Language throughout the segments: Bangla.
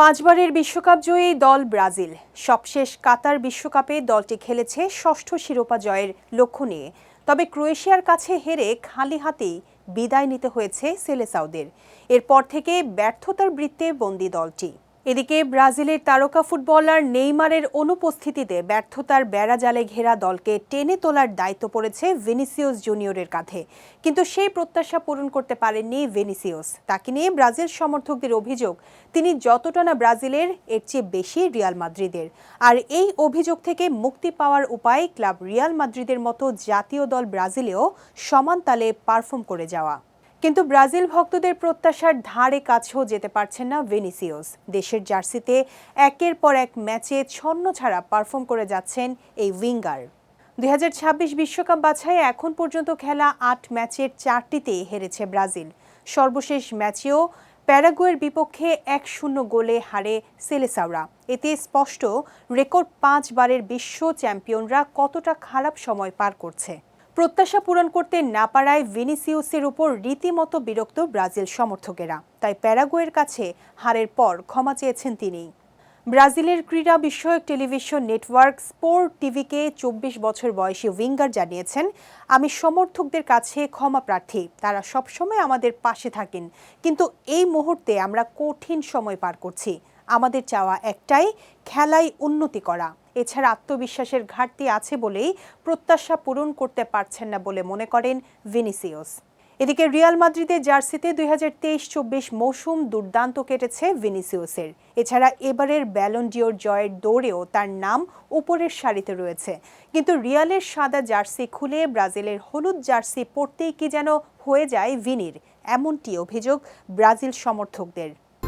পাঁচবারের বিশ্বকাপ জয়ী দল ব্রাজিল। সবশেষ কাতার বিশ্বকাপে দলটি খেলেছে ষষ্ঠ শিরোপা জয়ের লক্ষ্য নিয়ে। তবে ক্রোয়েশিয়ার কাছে হেরে খালি হাতেই বিদায় নিতে হয়েছে সেলেসাউদের। এরপর থেকে ব্যর্থতার বৃত্তে বন্দী দলটি। এদিকে ব্রাজিলের তারকা ফুটবলার নেইমারের অনুপস্থিতিতে ব্যর্থতার বেড়াজালে ঘেরা দলকে টেনে তোলার দায়িত্ব পড়েছে ভিনিসিয়াস জুনিয়রের কাঁধে। কিন্তু সেই প্রত্যাশা পূরণ করতে পারেননি ভিনিসিয়াস তাকে নিয়ে ব্রাজিল সমর্থকদের অভিযোগ, তিনি যতটা না ব্রাজিলের, এর চেয়ে বেশি রিয়াল মাদ্রিদের। আর এই অভিযোগ থেকে মুক্তি পাওয়ার উপায় ক্লাব রিয়াল মাদ্রিদের মতো জাতীয় দল ব্রাজিলেও সমান তালে পারফর্ম করে যাওয়া। কিন্তু ব্রাজিল ভক্তদের প্রত্যাশার ধারে কাছেও যেতে পারছেন না ভেনিসিওস দেশের জার্সিতে একের পর এক ম্যাচে ছন্ন ছাড়া পারফর্ম করে যাচ্ছেন এই উইঙ্গার। দুই বিশ্বকাপ বাছাই এখন পর্যন্ত খেলা আট ম্যাচের চারটিতে হেরেছে ব্রাজিল। সর্বশেষ ম্যাচেও প্যারাগুয়ের বিপক্ষে এক শূন্য গোলে হারে সেলেসাওরা এতে স্পষ্ট, রেকর্ড পাঁচবারের বিশ্ব চ্যাম্পিয়নরা কতটা খারাপ সময় পার করছে। প্রত্যাশা পূরণ করতে না পারায় ভিনিসিউসের উপর রীতিমতো বিরক্ত ব্রাজিল সমর্থকেরা। তাই প্যারাগুয়ের কাছে হারের পর ক্ষমা চেয়েছেন তিনি। ব্রাজিলের ক্রীড়া বিষয়ক টেলিভিশন নেটওয়ার্ক স্পোর্ট টিভিকে চব্বিশ বছর বয়সী উইঙ্গার জানিয়েছেন, আমি সমর্থকদের কাছে ক্ষমা প্রার্থী। তারা সবসময় আমাদের পাশে থাকেন। কিন্তু এই মুহূর্তে আমরা কঠিন সময় পার করছি। আমাদের চাওয়া একটাই খেলায় উন্নতি করা। এছাড়া আত্মবিশ্বাসের ঘাটতি আছে বলেই প্রত্যাশা পূরণ করতে পারছেন না বলে মনে করেন ভিনিসিওস এদিকে রিয়াল মাদ্রিদের জার্সিতে দুই হাজার তেইশ চব্বিশ মৌসুম দুর্দান্ত কেটেছে ভিনিসিওসের এছাড়া এবারের ব্যালন্ডিওর জয়ের দৌড়েও তার নাম উপরের সারিতে রয়েছে। কিন্তু রিয়ালের সাদা জার্সি খুলে ব্রাজিলের হলুদ জার্সি পরতেই কি যেন হয়ে যায় ভিনির, এমনটি অভিযোগ ব্রাজিল সমর্থকদের।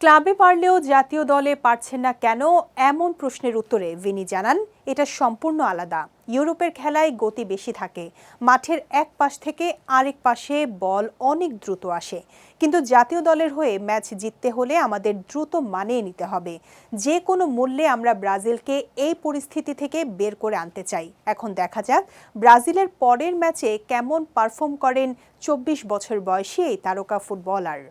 ক্লাবে পারলেও জাতীয় দলে পারছেন না কেন এমন প্রশ্নের উত্তরে ভিনি জানান, এটা সম্পূর্ণ আলাদা। ইউরোপের খেলায় গতি বেশি থাকে। মাঠের এক পাশ থেকে আরেক পাশে বল অনেক দ্রুত আসে। কিন্তু জাতীয় দলের হয়ে ম্যাচ জিততে হলে আমাদের দ্রুত মানিয়ে নিতে হবে। যে কোনো মূল্যে আমরা ব্রাজিলকে এই পরিস্থিতি থেকে বের করে আনতে চাই। এখন দেখা যাক ব্রাজিলের পরের ম্যাচে কেমন পারফর্ম করেন চব্বিশ বছর বয়সী এই তারকা ফুটবলার।